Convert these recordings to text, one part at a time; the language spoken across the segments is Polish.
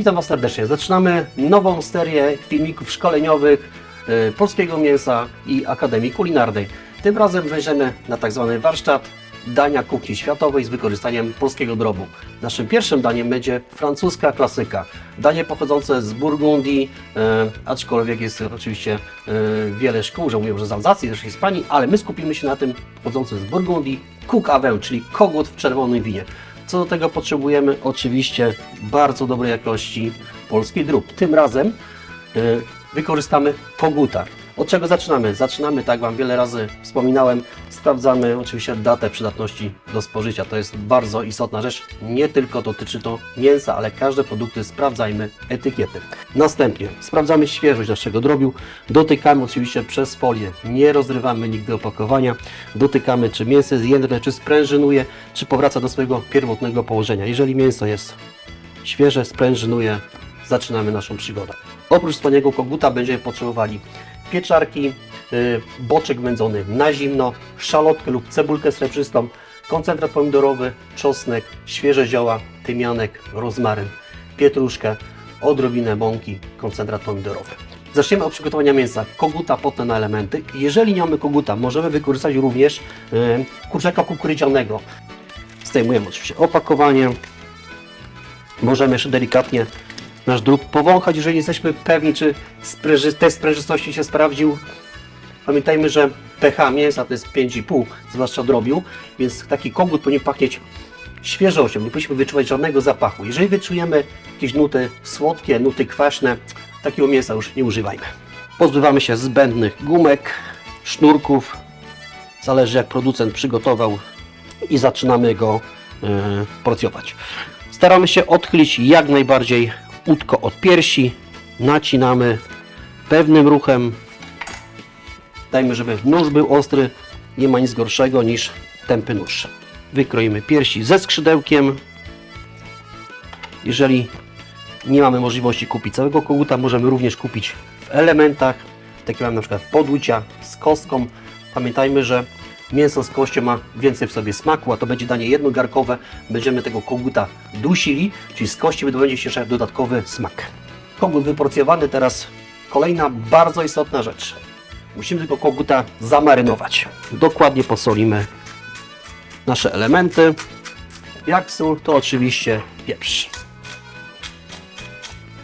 Witam Was serdecznie. Zaczynamy nową serię filmików szkoleniowych e, polskiego mięsa i Akademii Kulinarnej. Tym razem wejdziemy na tak zwany warsztat dania kuchni światowej z wykorzystaniem polskiego drobu. Naszym pierwszym daniem będzie francuska klasyka. Danie pochodzące z Burgundii, e, aczkolwiek jest oczywiście e, wiele szkół, że mówią, że z Alzacji, też Hiszpanii, ale my skupimy się na tym pochodzącym z Burgundii, vin, czyli kogut w czerwonym winie. Co do tego potrzebujemy? Oczywiście bardzo dobrej jakości polski drób. Tym razem y, wykorzystamy koguta. Od czego zaczynamy? Zaczynamy, tak Wam wiele razy wspominałem, sprawdzamy oczywiście datę przydatności do spożycia. To jest bardzo istotna rzecz. Nie tylko dotyczy to mięsa, ale każde produkty sprawdzajmy etykiety. Następnie sprawdzamy świeżość naszego drobiu. Dotykamy oczywiście przez folię. Nie rozrywamy nigdy opakowania. Dotykamy, czy mięso jest jędrne, czy sprężynuje, czy powraca do swojego pierwotnego położenia. Jeżeli mięso jest świeże, sprężynuje, zaczynamy naszą przygodę. Oprócz wspaniałego koguta będziemy potrzebowali pieczarki, y, boczek wędzony na zimno, szalotkę lub cebulkę srebrzystą, koncentrat pomidorowy, czosnek, świeże zioła, tymianek, rozmaryn, pietruszkę, odrobinę mąki, koncentrat pomidorowy. Zaczniemy od przygotowania mięsa. Koguta potnę na elementy. Jeżeli nie mamy koguta, możemy wykorzystać również y, kurczaka kukurydzianego. Zdejmujemy oczywiście opakowanie, Możemy jeszcze delikatnie nasz drób powąchać, jeżeli jesteśmy pewni, czy spręży, test sprężystości się sprawdził. Pamiętajmy, że pH mięsa to jest 5,5, zwłaszcza drobiu, więc taki kogut powinien pachnieć świeżością, nie powinniśmy wyczuwać żadnego zapachu. Jeżeli wyczujemy jakieś nuty słodkie, nuty kwaśne, takiego mięsa już nie używajmy. Pozbywamy się zbędnych gumek, sznurków, zależy jak producent przygotował i zaczynamy go e, porcjować. Staramy się odchylić jak najbardziej łódko od piersi, nacinamy pewnym ruchem. Dajmy, żeby nóż był ostry, nie ma nic gorszego niż tępy nóż. Wykroimy piersi ze skrzydełkiem. Jeżeli nie mamy możliwości kupić całego koguta, możemy również kupić w elementach, takie mamy na przykład podłucia z kostką. Pamiętajmy, że mięso z kością ma więcej w sobie smaku, a to będzie danie jednogarkowe. Będziemy tego koguta dusili, czyli z kości wydobędzie się jeszcze dodatkowy smak. Kogut wyporcjowany, teraz kolejna bardzo istotna rzecz. Musimy tego koguta zamarynować. Dokładnie posolimy nasze elementy. Jak sól, to oczywiście pieprz.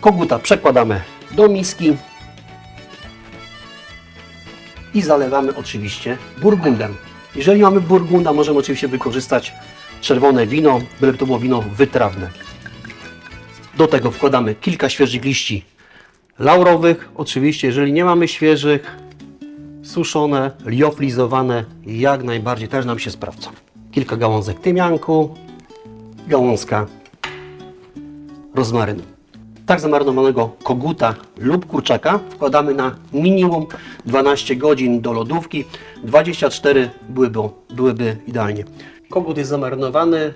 Koguta przekładamy do miski i zalewamy oczywiście burgundem. Jeżeli mamy burgunda, możemy oczywiście wykorzystać czerwone wino, byleby to było wino wytrawne. Do tego wkładamy kilka świeżych liści laurowych. Oczywiście, jeżeli nie mamy świeżych, suszone, lioflizowane, jak najbardziej też nam się sprawdzą. Kilka gałązek tymianku, gałązka rozmarynu. Tak zamarynowanego koguta lub kurczaka wkładamy na minimum 12 godzin do lodówki. 24 byłyby, byłyby idealnie. Kogut jest zamarynowany.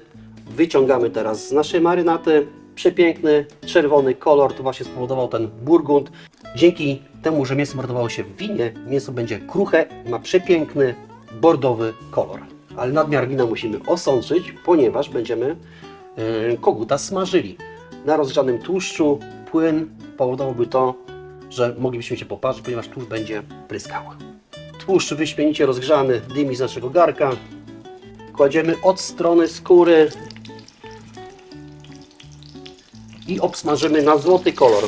Wyciągamy teraz z naszej marynaty. Przepiękny, czerwony kolor, to właśnie spowodował ten burgund. Dzięki temu, że mięso marynowało się w winie, mięso będzie kruche, ma przepiękny, bordowy kolor. Ale nadmiar wina musimy osączyć, ponieważ będziemy yy, koguta smażyli na rozgrzanym tłuszczu płyn powodowałby to, że moglibyśmy się poparzyć, ponieważ tłuszcz będzie pryskał. Tłuszcz wyśmienicie rozgrzany dymi z naszego garka. Kładziemy od strony skóry i obsmażymy na złoty kolor.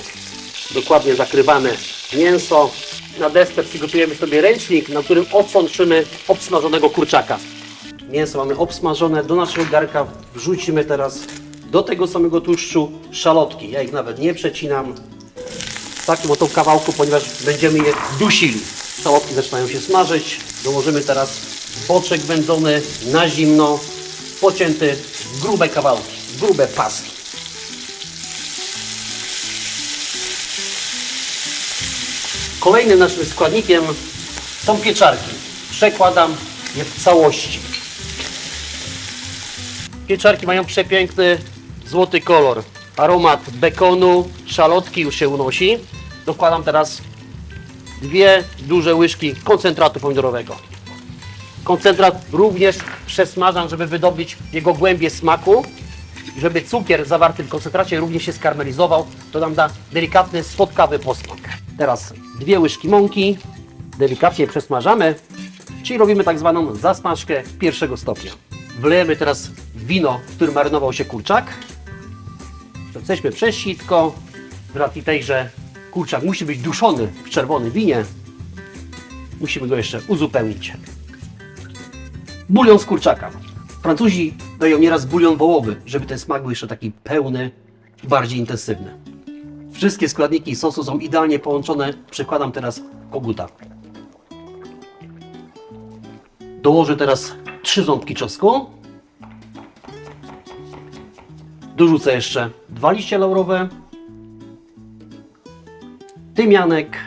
Dokładnie zakrywamy mięso. Na desce przygotujemy sobie ręcznik, na którym odsączymy obsmażonego kurczaka. Mięso mamy obsmażone, do naszego garka wrzucimy teraz do tego samego tłuszczu szalotki. Ja ich nawet nie przecinam w takim oto kawałku, ponieważ będziemy je dusili. Szalotki zaczynają się smażyć. Dołożymy teraz boczek wędzony na zimno, pocięty w grube kawałki, w grube paski. Kolejnym naszym składnikiem są pieczarki. Przekładam je w całości. Pieczarki mają przepiękny złoty kolor. Aromat bekonu, szalotki już się unosi. Dokładam teraz dwie duże łyżki koncentratu pomidorowego. Koncentrat również przesmażam, żeby wydobyć jego głębię smaku. żeby cukier zawarty w koncentracie również się skarmelizował, to nam da delikatny, słodkawy posmak. Teraz dwie łyżki mąki, delikatnie przesmażamy, czyli robimy tak zwaną zasmażkę pierwszego stopnia. Wlejemy teraz wino, w którym marynował się kurczak. Przejdźmy przez sitko. Z racji tej, że kurczak musi być duszony w czerwonym winie, musimy go jeszcze uzupełnić. Bulion z kurczaka. Francuzi dają nieraz bulion wołowy, żeby ten smak był jeszcze taki pełny, bardziej intensywny. Wszystkie składniki sosu są idealnie połączone. Przykładam teraz koguta. Dołożę teraz trzy ząbki czosnku. Dorzucę jeszcze dwa liście laurowe, tymianek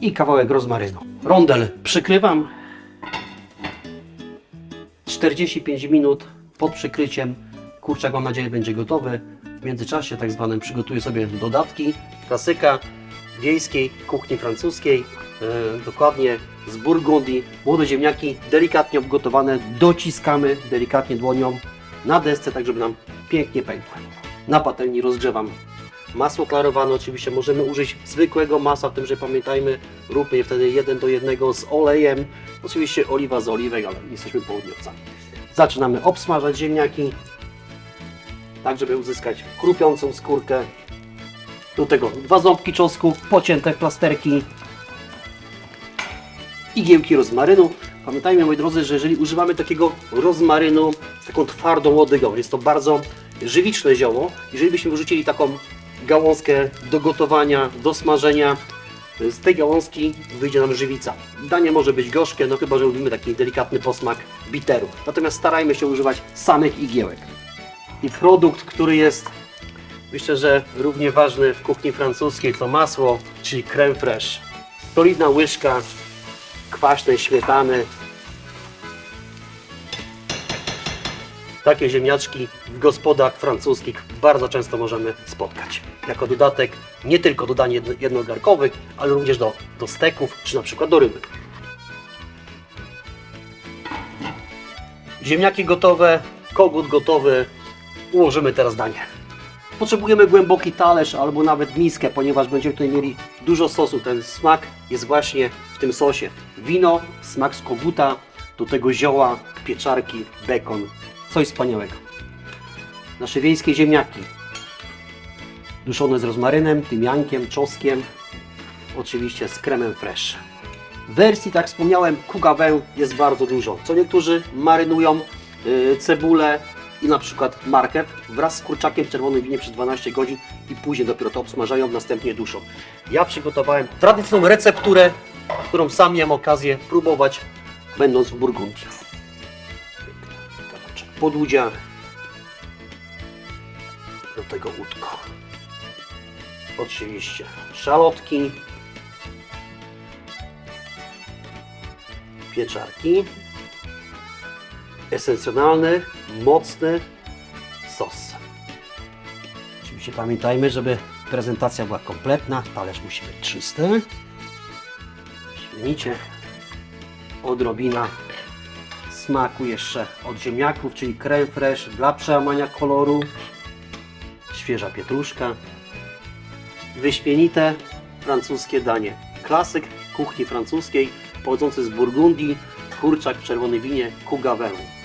i kawałek rozmarynu. Rondel przykrywam. 45 minut pod przykryciem. Kurczak mam nadzieję będzie gotowy. W międzyczasie tak zwanym przygotuję sobie dodatki. Klasyka wiejskiej kuchni francuskiej, e, dokładnie z Burgundii. Młode ziemniaki delikatnie obgotowane, dociskamy delikatnie dłonią na desce, tak żeby nam pięknie pękły. Na patelni rozgrzewam masło klarowane, oczywiście możemy użyć zwykłego masła, w tym, że pamiętajmy, róbmy je wtedy jeden do jednego z olejem. Oczywiście oliwa z oliwek, ale jesteśmy południowcami. Zaczynamy obsmażać ziemniaki, tak żeby uzyskać chrupiącą skórkę. Do tego dwa ząbki czosnku, pocięte w plasterki, igiełki rozmarynu. Pamiętajmy, moi drodzy, że jeżeli używamy takiego rozmarynu taką twardą łodygą, jest to bardzo żywiczne zioło. Jeżeli byśmy wrzucili taką gałązkę do gotowania, do smażenia, z tej gałązki wyjdzie nam żywica. Danie może być gorzkie, no chyba, że lubimy taki delikatny posmak biteru. Natomiast starajmy się używać samych igiełek. I produkt, który jest myślę, że równie ważny w kuchni francuskiej, to masło, czyli creme fraiche. Solidna łyżka kwaśnej śmietany. Takie ziemniaczki w gospodach francuskich bardzo często możemy spotkać. Jako dodatek nie tylko do dań jedno- jednogarkowych, ale również do, do steków czy na przykład do ryby. Ziemniaki gotowe, kogut gotowy. Ułożymy teraz danie. Potrzebujemy głęboki talerz albo nawet miskę, ponieważ będziemy tutaj mieli dużo sosu. Ten smak jest właśnie w tym sosie. Wino, smak z koguta, do tego zioła, pieczarki, bekon. Coś wspaniałego. Nasze wiejskie ziemniaki. Duszone z rozmarynem, tymiankiem, czosnkiem. Oczywiście z kremem fresh. Wersji, tak wspomniałem, kugawę jest bardzo dużo. Co niektórzy marynują yy, cebulę i na przykład marchew wraz z kurczakiem w czerwonym winie przez 12 godzin i później dopiero to obsmażają, następnie duszą. Ja przygotowałem tradycyjną recepturę, którą sam miałem okazję próbować będąc w Burgundii. Kawałeczek Podłudzia. Do tego łódko. Oczywiście szalotki. Pieczarki. Esencjonalny, mocny sos. Oczywiście pamiętajmy, żeby prezentacja była kompletna. Talerz musi być czysty. Śmienicie. Odrobina smaku jeszcze od ziemniaków, czyli creme fraiche dla przełamania koloru. Świeża pietruszka. Wyśmienite francuskie danie. Klasyk kuchni francuskiej, pochodzący z Burgundii. Kurczak w czerwonym winie, cougaveau.